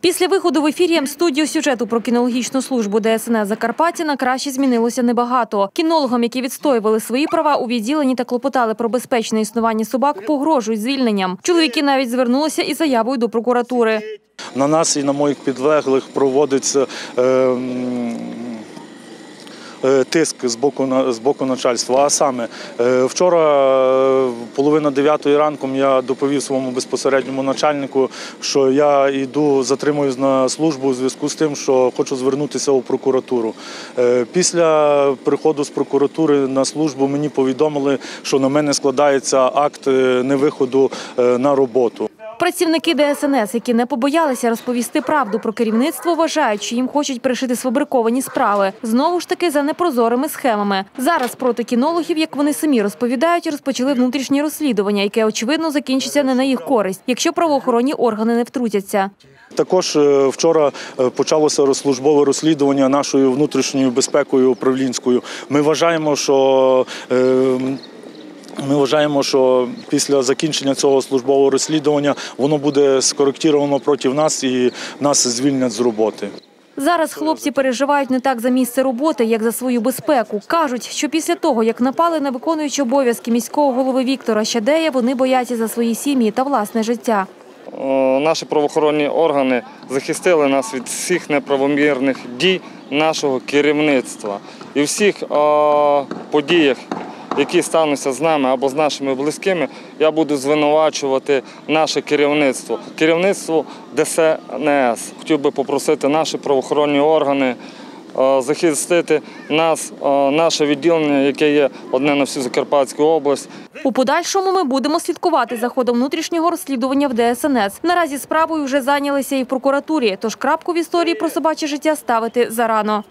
Після виходу в ефірі М-студіо сюжету про кінологічну службу ДСНС Закарпаття на краще змінилося небагато. Кінологам, які відстоювали свої права у відділенні та клопотали про безпечне існування собак, погрожують звільненням. Чоловіки навіть звернулися із заявою до прокуратури. На нас і на моїх підлеглих проводиться е, е, тиск з боку, з боку начальства. А саме, е, вчора, е, половина дев'ятої ранку, я доповів своєму безпосередньому начальнику, що я йду, затримуюсь на службу у зв'язку з тим, що хочу звернутися у прокуратуру. Е, Після приходу з прокуратури на службу мені повідомили, що на мене складається акт е, невиходу е, на роботу. Працівники ДСНС, які не побоялися розповісти правду про керівництво, вважають, що їм хочуть пришити сфабриковані справи. Знову ж таки за непрозорими схемами. Зараз проти кінологів, як вони самі розповідають, розпочали внутрішнє розслідування, яке очевидно закінчиться не на їх користь, якщо правоохоронні органи не втрутяться. Також е, вчора е, почалося службове розслідування нашою внутрішньою безпекою управлінською. Ми вважаємо, що е, ми вважаємо, що після закінчення цього службового розслідування воно буде скоректіровано проти нас і нас звільнять з роботи. Зараз хлопці переживають не так за місце роботи, як за свою безпеку. Кажуть, що після того, як напали на виконуючі обов'язки міського голови Віктора Щадея, вони бояться за свої сім'ї та власне життя. Е, Наші правоохоронні органи захистили нас від всіх неправомірних дій нашого керівництва і всіх е, подіях, які стануться з нами або з нашими близькими, я буду звинувачувати наше керівництво, керівництво ДСНС. Хотів би попросити наші правоохоронні органи е, захистити нас, е, наше відділення, яке є одне на всю Закарпатську область. У подальшому ми будемо слідкувати за ходом внутрішнього розслідування в ДСНС. Наразі справою вже зайнялися і в прокуратурі, тож крапку в історії про собаче життя ставити зарано.